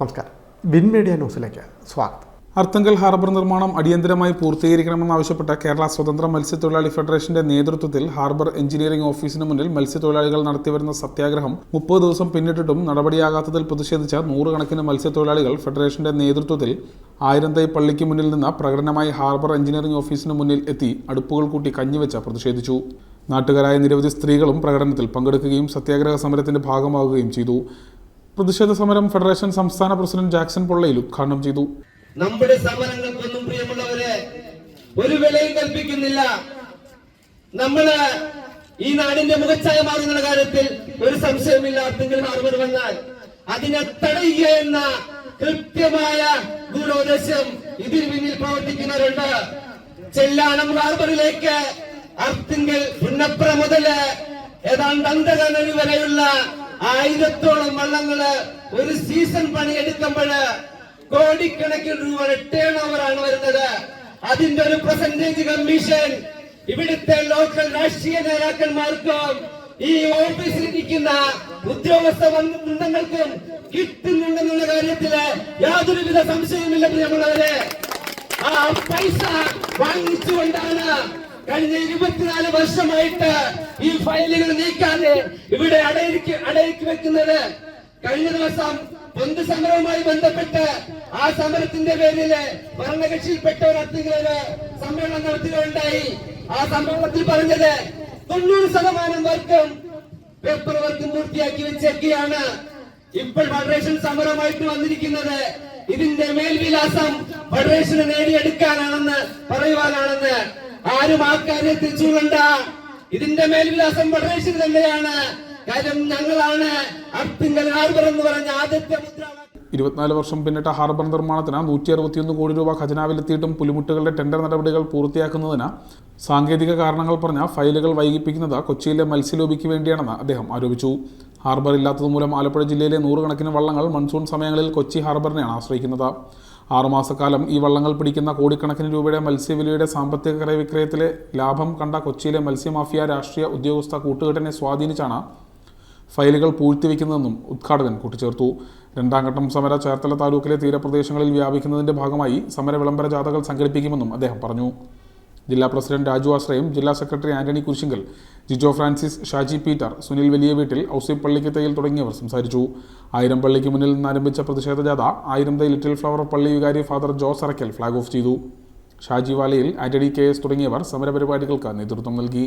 നമസ്കാരം. Bin media ന്യൂസിലേക്ക് സ്വാഗതം. അർത്തങ്കൽ ഹാർബർ നിർമ്മാണം അടിയന്തരമായി പൂർത്തീകരിക്കണമെന്നാവശ്യപ്പെട്ട കേരള സ്വതന്ത്ര മത്സ്യത്തൊഴിലാളി ഫെഡറേഷന്റെ നേതൃത്വത്തിൽ ഹാർബർ എഞ്ചിനീയറിംഗ് ഓഫീസിന് മുന്നിൽ മത്സ്യത്തൊഴിലാളികൾ നടത്തിവരുന്ന സത്യാഗ്രഹം മുപ്പത് ദിവസം പിന്നിട്ടിട്ടും നടപടിയാകാത്തതിൽ പ്രതിഷേധിച്ച നൂറുകണക്കിന് മത്സ്യത്തൊഴിലാളികൾ ഫെഡറേഷന്റെ നേതൃത്വത്തിൽ ആയിരം തൈ പള്ളിക്ക് മുന്നിൽ നിന്ന് പ്രകടനമായി ഹാർബർ എഞ്ചിനീയറിംഗ് ഓഫീസിന് മുന്നിൽ എത്തി അടുപ്പുകൾ കൂട്ടി കഞ്ഞിവെച്ച് പ്രതിഷേധിച്ചു. നാട്ടുകാരായ നിരവധി സ്ത്രീകളും പ്രകടനത്തിൽ പങ്കെടുക്കുകയും സത്യാഗ്രഹ സമരത്തിന്റെ ഭാഗമാവുകയും ചെയ്തു. പ്രതിഷേധ സമരം ഫെഡറേഷൻ സംസ്ഥാന പ്രസിഡന്റ് ജാക്സൺ പൊള്ളയിൽ ഉദ്ഘാടനം ചെയ്തു. നമ്മുടെ സമരങ്ങൾക്കൊന്നും പ്രിയമുള്ളവരെ ഒരു വിലയും കൽപ്പിക്കുന്നില്ല. നമ്മൾ ഈ നാടിന്റെ മുഖച്ഛായ മാറുന്ന കാര്യത്തിൽ ഒരു സംശയമില്ല ആർക്കെങ്കിലും ഹാർബർ വന്നാൽ അതിനെ തടയുക എന്ന കൃത്യമായ ഗൂഢോദ്ദേശം ഇതിന് പിന്നിൽ പ്രവർത്തിക്കുന്നവരുണ്ട്. ചെല്ലാനം ഹാർബറിലേക്ക് അർത്തിങ്കൽ പുന്നപ്ര മുതൽ ഏതാണ്ട് അന്തകനഴി വരെയുള്ള ആയിരത്തോളം വള്ളങ്ങൾ ഒരു സീസൺ പണി പണിയെടുക്കുമ്പോഴ് കോടിക്കണക്കിന് രൂപയുടെ ടേൺ ഓവർ ആണ് വരുന്നത്. അതിന്റെ ഒരു പെർസെന്റേജ് കമ്മീഷൻ ഇവിടുത്തെ ലോക്കൽ രാഷ്ട്രീയ നേതാക്കന്മാർക്കും ഈ ഓഫീസിൽ ഇരിക്കുന്ന ഉദ്യോഗസ്ഥ വൃന്ദങ്ങൾക്കും കിട്ടുന്നുണ്ടെന്നുള്ള കാര്യത്തിൽ യാതൊരുവിധ സംശയവുമില്ല നമ്മളവരെ ആ പൈസ വാങ്ങിച്ചുകൊണ്ടാണ് കഴിഞ്ഞ ഇരുപത്തിനാല് വർഷമായിട്ട് ഈ ഫയലുകൾ നീക്കാതെ ഇവിടെ അടയിരിക്ക് അടയിരിക്ക് വെക്കുന്നത് കഴിഞ്ഞ ദിവസം പൊന്ത് സമരവുമായി ബന്ധപ്പെട്ട് ആ സമരത്തിന്റെ പേരിൽ ഭരണകക്ഷിയിൽപ്പെട്ട ഒരു അത്തികൾ സമ്മേളനം നടത്തുകയുണ്ടായി. ആ സമ്മേളനത്തിൽ പറഞ്ഞത് തൊണ്ണൂറ് ശതമാനം വർക്കും പേപ്പർ വർക്ക് പൂർത്തിയാക്കി വെച്ചേക്കുകയാണ് ഇപ്പോൾ ഫെഡറേഷൻ സമരമായിട്ട് വന്നിരിക്കുന്നത്. ഇതിന്റെ മേൽവിലാസം ഫെഡറേഷന് നേടിയെടുക്കാനാണെന്ന് പറയുവാനാണെന്ന് ആരും ആ കാര്യത്തിൽ തിരിച്ചുകൊണ്ട. ഇതിന്റെ മേൽവിലാസം ഫെഡറേഷൻ തന്നെയാണ്. കാര്യം ഞങ്ങളാണ് അർത്തിങ്കൽ ഹാർബർ എന്ന് പറഞ്ഞ ആദ്യത്തെ ഇരുപത്തിനാല് വർഷം പിന്നിട്ട ഹാർബർ നിർമ്മാണത്തിന് നൂറ്റി അറുപത്തിയൊന്ന് കോടി രൂപ ഖജനാവിലെത്തിയിട്ടും പുലിമുട്ടുകളുടെ ടെൻഡർ നടപടികൾ പൂർത്തിയാക്കുന്നതിന് സാങ്കേതിക കാരണങ്ങൾ പറഞ്ഞ ഫയലുകൾ വൈകിപ്പിക്കുന്നത് കൊച്ചിയിലെ മത്സ്യലോബിക്ക് വേണ്ടിയാണെന്ന് അദ്ദേഹം ആരോപിച്ചു. ഹാർബർ ഇല്ലാത്തതുമൂലം ആലപ്പുഴ ജില്ലയിലെ നൂറുകണക്കിന് വള്ളങ്ങൾ മൺസൂൺ സമയങ്ങളിൽ കൊച്ചി ഹാർബറിനെയാണ് ആശ്രയിക്കുന്നത്. ആറുമാസക്കാലം ഈ വള്ളങ്ങൾ പിടിക്കുന്ന കോടിക്കണക്കിന് രൂപയുടെ മത്സ്യവിലയുടെ സാമ്പത്തിക ക്രയവിക്രയത്തിലെ ലാഭം കണ്ട കൊച്ചിയിലെ മത്സ്യമാഫിയ രാഷ്ട്രീയ ഉദ്യോഗസ്ഥ കൂട്ടുകെട്ടിനെ സ്വാധീനിച്ചാണ് ഫയലുകൾ പൂഴ്ത്തിവെക്കുന്നതെന്നും ഉദ്ഘാടകൻ കൂട്ടിച്ചേർത്തു. രണ്ടാം ഘട്ടം സമര ചേർത്തല താലൂക്കിലെ തീരപ്രദേശങ്ങളിൽ വ്യാപിക്കുന്നതിന്റെ ഭാഗമായി സമര വിളംബര ജാഥകൾ സംഘടിപ്പിക്കുമെന്നും അദ്ദേഹം പറഞ്ഞു. ജില്ലാ പ്രസിഡന്റ് രാജു ആശ്രയം ജില്ലാ സെക്രട്ടറി ആന്റണി കുരിശിങ്കൽ ജിജോ ഫ്രാൻസിസ് ഷാജി പീറ്റർ സുനിൽ വലിയ വീട്ടിൽ ഔസീപ് പള്ളിക്ക് തയ്യൽ തുടങ്ങിയവർ സംസാരിച്ചു. ആയിരം പള്ളിക്ക് മുന്നിൽ നിന്ന് ആരംഭിച്ച പ്രതിഷേധ ജാഥ ആയിരം തൈ ലിറ്റിൽ ഫ്ലവർ പള്ളി വികാരി father Jose Arackal flag off ചെയ്തു. ഷാജി വാലയിൽ ആന്റണി കെ എസ് തുടങ്ങിയവർ സമരപരിപാടികൾക്ക് നേതൃത്വം നൽകി.